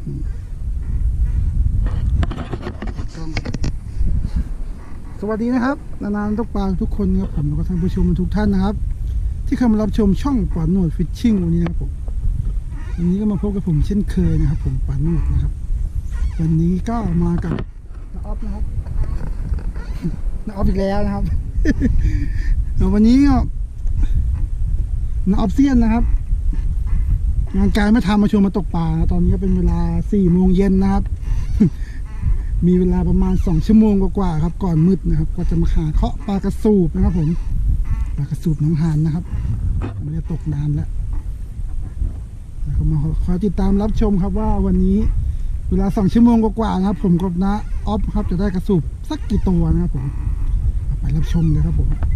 สวัสดีนะครับ นานๆตกปลาทุกคนนะครับผมแล้วก็ท่านผู้ชมทุกท่านนะครับ ที่เข้ามารับชมช่องปาโนดฟิชชิ่งวันนี้นะครับผมวันนี้ก็มาพบกับผมเช่นเคยนะครับ ผมปาโนดนะครับ วันนี้ก็มากับนาออฟนะครับนาออฟอีกแล้วนะครับวันนี้ก็นาออฟเซียนนะครับ งานการไม่ทำมาชวนมาตกปลาตอนนี้ก็เป็นเวลาสี่โมงเย็นนะครับ มีเวลาประมาณสองชั่วโมงกว่าๆครับ ก่อนมืดนะครับ ก็จะมาหาเคาะปลากระสูบนะครับผมปลากระสูบน้องหานนะครับไม่ได้ตกนานแล้วแล้วก็มาคอยติดตามรับชมครับว่าวันนี้เวลาสองชั่วโมงกว่าๆนะครับ ผมกับนะออฟครับจะได้กระสูบสักกี่ตัวนะครับผมไปรับชมเลยครับผม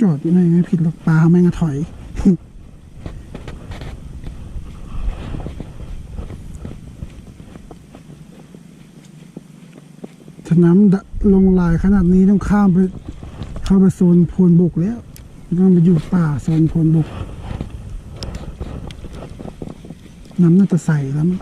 จอดยู่ไหนไม่ผิดหรอกปลาแม่งถอย ถ้าน้ำลงลายขนาดนี้ต้องข้ามไป เข้าไปโซนโพนบกแล้วต้องไปอยู่ป่าโซนโพนบก น้ำน่าจะใสแล้วมั้ง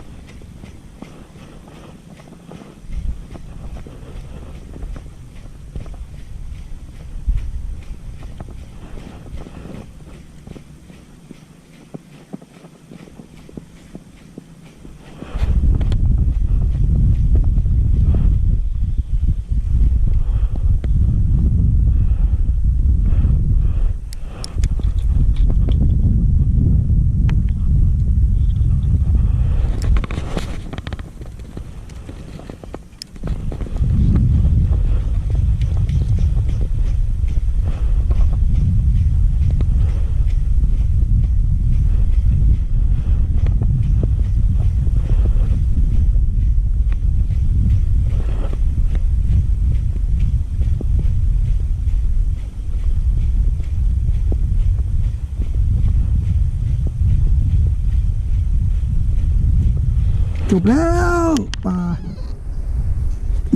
แล้วปลา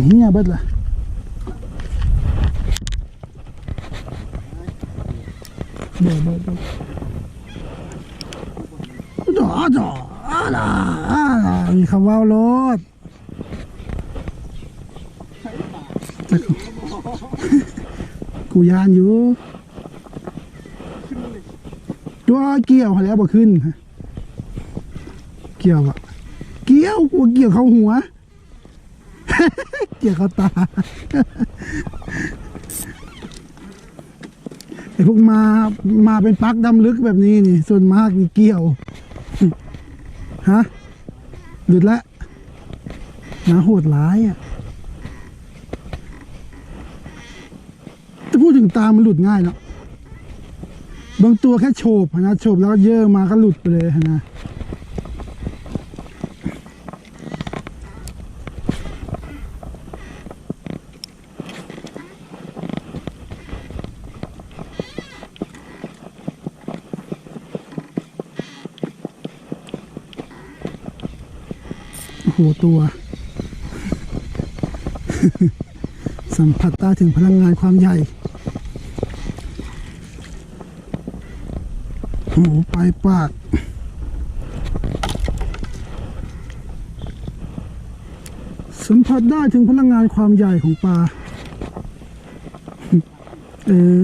เฮียเบิดละเบิดเบิดเบิดจ่อจ่ออาล่ะอาล่ะมีคำว่าวรถกูยานอยู่ตัวเกี่ยวแล้วบ่ขึ้น เกี่ยวอะ เกี่ยวกลัวเกี่ยวเขาหัว เกี่ยวเขาตาไอ้พวกมามาเป็นปักดำลึกแบบนี้นี่ ส่วนมากมีเกี่ยวฮะหลุดละนาโหดร้ายอะจะพูดถึงตามันหลุดง่ายเนาะบางตัวแค่โฉบนะโฉบแล้วเยอะมาก็หลุดไปเลยนะ หตัว สัมผัสได้ถึงพลังงานความใหญ่โอ้โหปลายปากสัมผัสได้ถึงพลังงานความใหญ่ของปลา เออ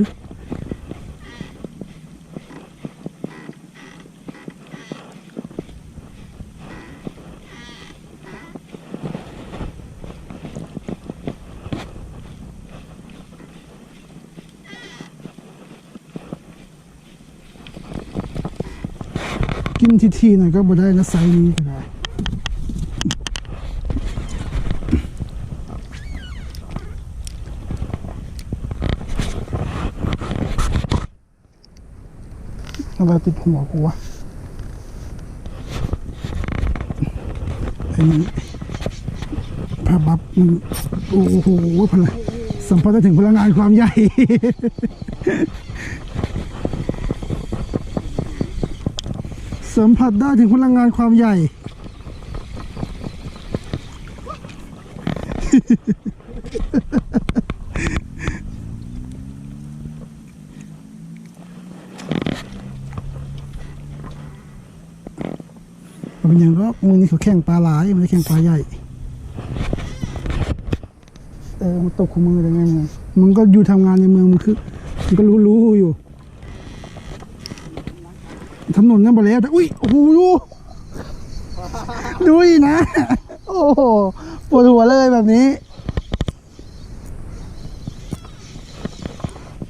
นทีๆหน่อยก็บ่ได้นะไซนี้ก็ได้อะไรติดหัวกูวะไอ้นี่ภาพบับมันโอ้โหพลังสัมผัสได้ถึงพลังงานความใหญ่ สัมผัสได้ถึงพลังงานความใหญ่ เป็นอย่างรอกมือนี่เขาแข่งปลาหลาย มันไม่ได้แข่งปลาใหญ่ เออมันตกของมือได้ไงไงมึงก็อยู่ทำงานในเมืองมึงคือมึงก็รู้รู้อยู่ ถนนนั่นไปแล้วอุ้ยโอ้โหดูดูนะ โอ้โหปวดหัวเลยแบบนี้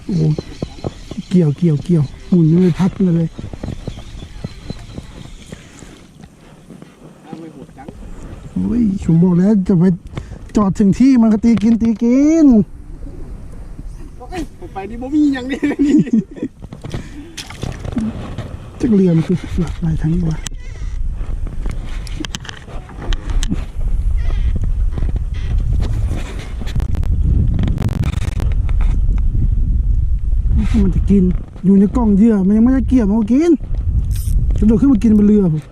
โอ้เกี่ยวเกี่ยวเกี่ยวหมุนเลยพัดเลยไม่โหดจังโอ้ยผมบอกแล้วจะไปจอดถึงที่มันก็ตีกินตีกินเอ้ยผมไปนี่บ่มีอย่างนี้ จักเรือมันคือหลากหลายทั้งนี้วะมันจะกินอยู่ในกล้องเยื่อมันยังไม่ได้เกี่ยวมันก็กินกระโดดขึ้นมากินบนเรือผม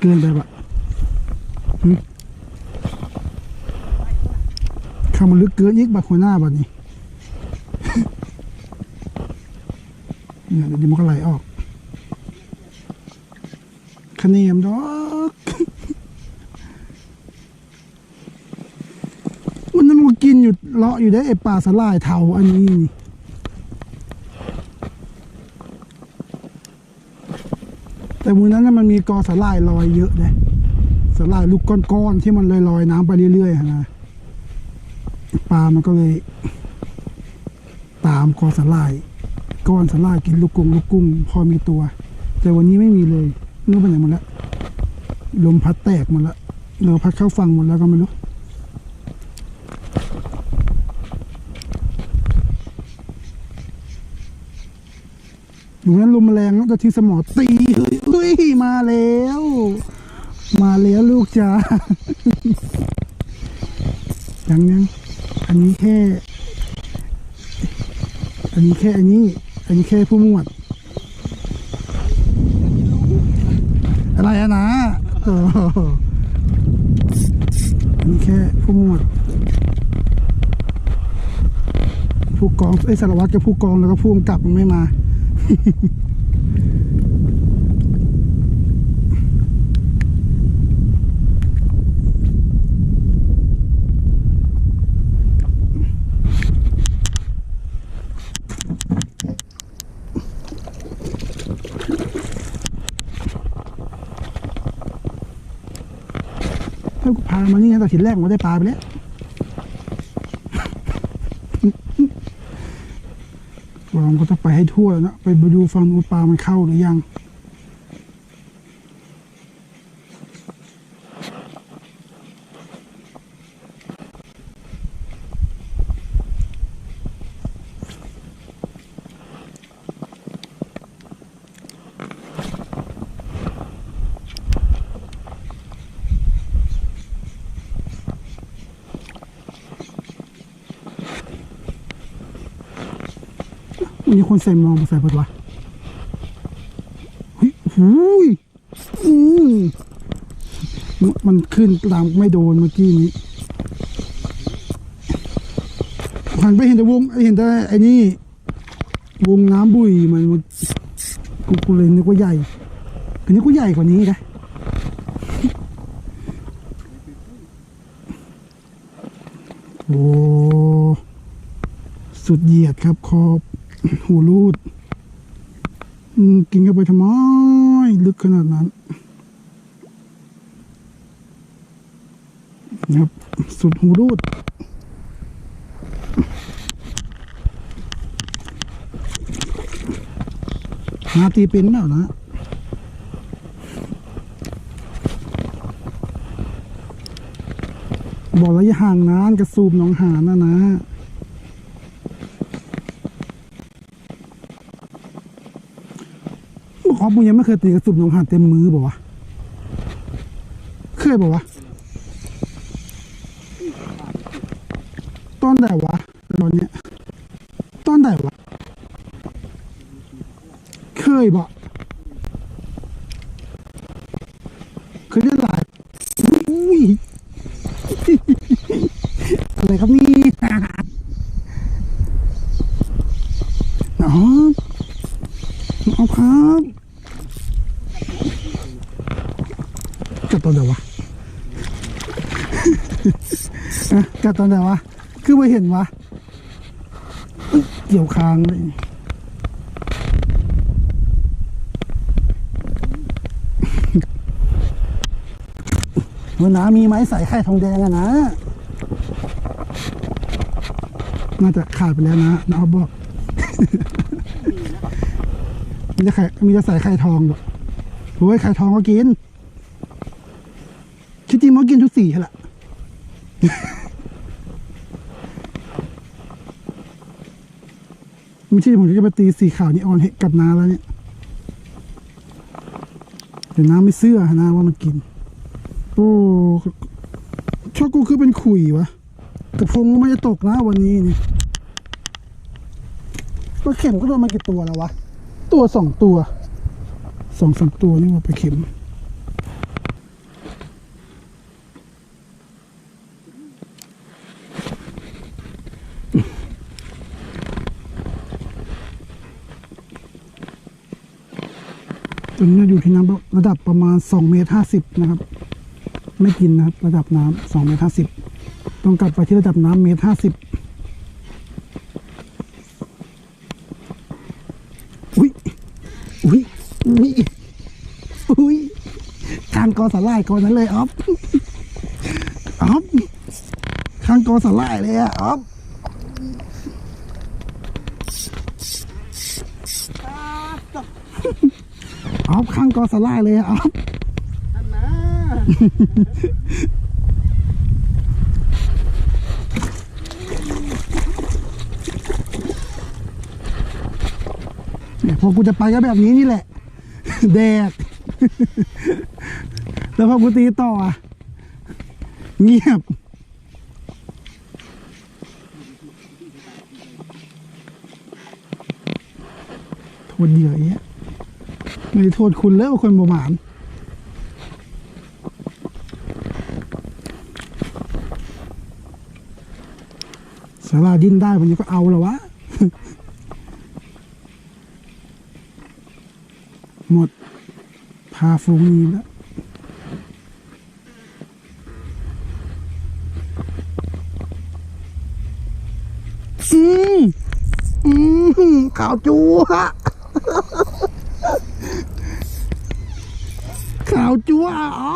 เกินไปปะข้ามันลึกเกินอีกบักหัวหน้าบัดนี้ เนี่ยเดี๋ยวมันก็ไหลออกคะเนียมดอกมันนั่นมันกินอยู่เลาะอยู่ได้ไอปลาสลายเทาอันนี้ แต่มือนั้นมันมีกอสลายลอยเยอะเลยสลายลูกก้อนๆที่มันลอยลอยๆน้ำไปเรื่อยๆนะปลามันก็เลย ตามกอสลาย ก้อนสลายกินลูกกุ้งลูกกุ้ง พอมีตัว แต่วันนี้ไม่มีเลยนึกไปไหนหมดแล้วลมพัดแตกหมดแล้วเรือพัดเข้าฝั่งหมดแล้วก็ไม่รู้อยู่นั้นลมแรงแล้วจะที่สมอตีเฮ้ยเฮ้ยมาแล้ว มาแล้วลูกจ้ายังยังอันนี้แค่ อันนี้แค่อันนี้ อันนี้แค่ผู้หมวด อะไรอะนะโอ้โหอันนี้แค่ผู้หมวด ผู้กองไอ้ยสารวัตรกับผู้กองแล้วก็ผู้กำกับมันไม่มา ถ้ากูพามานี่นะแต่ทีแรกมันได้ปลาไปแล้วเราก็จะไปให้ทั่วแล้วนะไปดูฟังดูปลามันเข้าหรือยัง มีคนใส่มองมาใส่ปะวะเฮ้ยหูยอืมมันมันขึ้นตามไม่โดนเมื่อกี้นี้หันไปเห็นแต่วงเห็นแต่ไอ้นี่ วงน้ำบุยมันมันกูกูเลยนึกว่าใหญ่อันนี้กูใหญ่กว่านี้นะโอ้สุดเหยียดครับคอบ หูรูดกินเข้าไปทำไม ลึกขนาดนั้นนะครับ สุดหูรูดหาตีเป็นเปล่านะบอกแล้วอย่าห่างนานกระสูบหนองหานนะนะ ออฟมึงยังไม่เคยตีกระสุนหนองหานเต็มมือบอกวะเคยบอกวะตอนไหนวะตอนเนี้ยตอนไหนวะเคยบอกยได้หลายอุ้ย อะไรครับนี่ น้องน้องครับกัดตอนไหนวะัดตอนไหนวะ คือไม่เห็นวะเกี่ยวคางเลยวันน้ามีไหมใส่ไข่ทองแดงอะนะ น่าจะขาดไปแล้วนะน้าบอก มีแต่ไข่มีแต่ใส่ไข่ทองด้วยโอ้ยไข่ทองก็กินคิจิมันก็กินทุกสีแหละ ไม่ใช่ผมจะไปตีสีขาวนี่ออนให้กับน้าแล้วเนี่ยแต่น้าไม่เสื้อนะว่ามันกิน โอ้ชอบกูคือเป็นขุยวะกระพงก็ไม่จะตกนะวันนี้เนี่ยปลาเข็มก็โดนมากี่ตัวแล้ววะ ตัวสองตัวสองสามตัวนี่ว่าปลาเข็ม ตอนนี้อยู่ที่น้ำระดับประมาณ2เมตร50นะครับ ไม่กินนะครับ ระดับน้ำ2เมตร50ต้องกลับไปที่ระดับน้ำเมตร50อุ้ยอุ้ยอุ้ยอุ้ยทางกอสาลายกอนั้นเลยอ๊อฟอ๊อฟทางกอสาลายเลยอะออฟ ออฟข้างกอสาลาเลยออฟท่าเนี่ยพอกูจะไปก็แบบนี้นี่แหละ แดก แล้วพอกูตีต่ออะเงียบโทษเหยื่อเอี้ย ไม่โทษคุณแล้วคนประมาณสาราดิ้นได้วันนี้ก็เอาแล้ววะ หมด พาฟูงนีแล้วอืมอืมข่าวจูฮะ ขาวจัวอ๋อ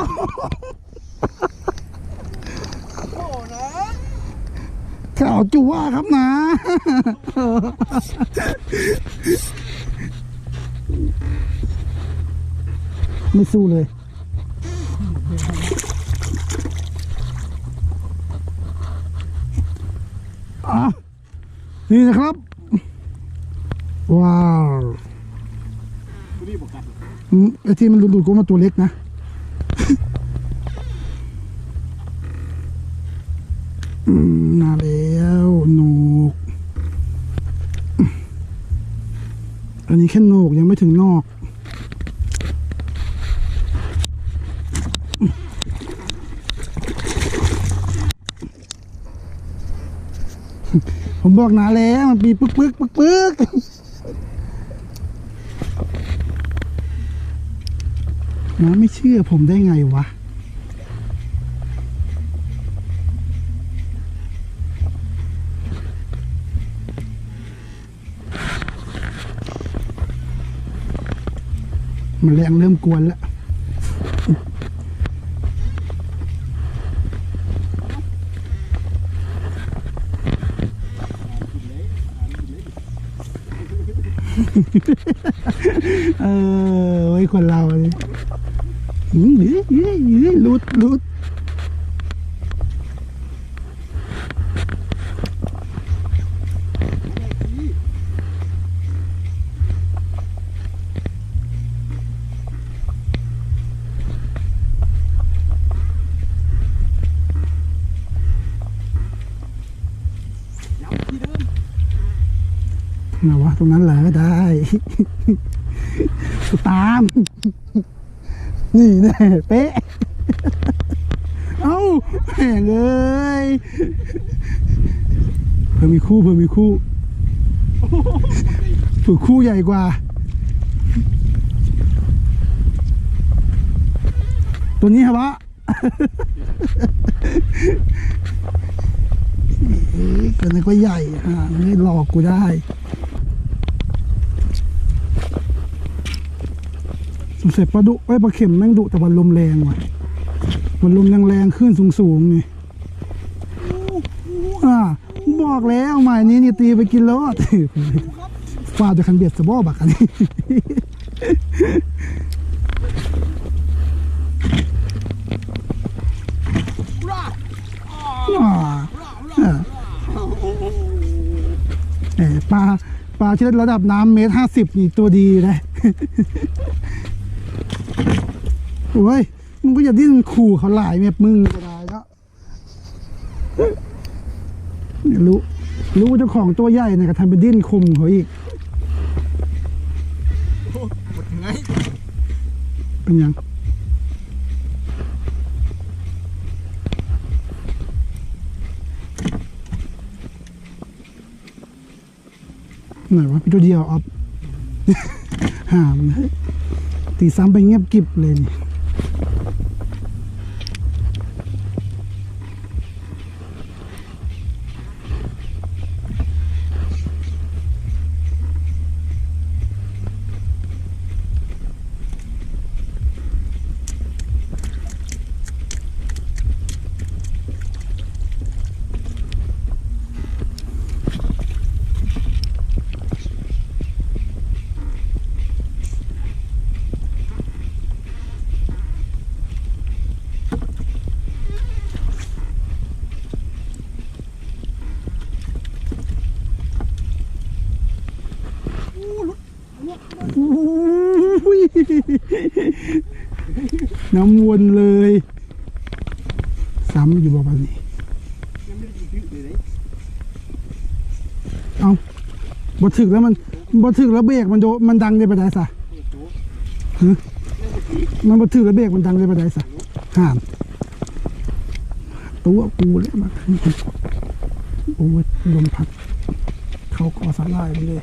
โอ้นะขาวจัวครับนะไม่สู้เลย อะ นี่นะครับ ว้าวคุณนี่บอกกันอืมไอ้ที่มันหลุดๆก็มาตัวเล็กนะ นี้แค่โหนกยังไม่ถึงนอก ผมบอกนาแล้วมันปีปึ๊กปึ๊กปึ๊กปึ๊กน้าไม่เชื่อผมได้ไงวะ มันแรงเริ่มกวนแล้วเออไว้คนเราเลยอืมเฮ้ยเฮ้ยเฮ้ยหลุดหลุด ตรงนั้นเหรอได้ ตาม นี่แน่เป๊ะ เอ้าแห่งเอ้ยเพิ่มมีคู่เพิ่มมีคู่ฝึกคู่ใหญ่กว่า ตัวนี้ครับวะเอ้ยก็นึกว่าใหญ่อะไม่หลอกกูได้ สงสัยปลาดุไอ้ปลาเข็มแม่งดุแต่วันลมแรงว่ะวันลมแรงๆขึ้นสูงๆนี่อ่าบอกแล้วหมายนี้นี่ตีไปกินรอดฟาดจะคันเบียดสะบอบักอันนี้ปลาปลาที่ระดับน้ำเมตรห้าสิบนี่ตัวดีนะ โอ้ย มึงก็อย่าดิ้นขู่เขาหลายเม็ดมึงก็ได้แล้วเนี่ยรู้ รู้ว่าเจ้าของตัวใหญ่เนี่ยก็ทำเป็นดิ้นคุมเขาอีกหมดยังไงเป็นยังไหนวะพี่ตัวเดียวออฟหามตีซ้ำไปเงียบกิบเลยนี่ อุ้ย น้ำวนเลย ซ้ำอยู่บอกว่านี่ยังไม่ได้ยิงเลยเลยเอาบดถึกแล้วมันบดถึกแล้วเบรกมันโดมันดังได้ปะได้สะโอ้โหฮะมันบดถึกแล้วเบรกมันดังได้ปะได้สะห่ามตัวกูเลยมาโอ้ยลมพัด เขาก่อสาลายไปเลย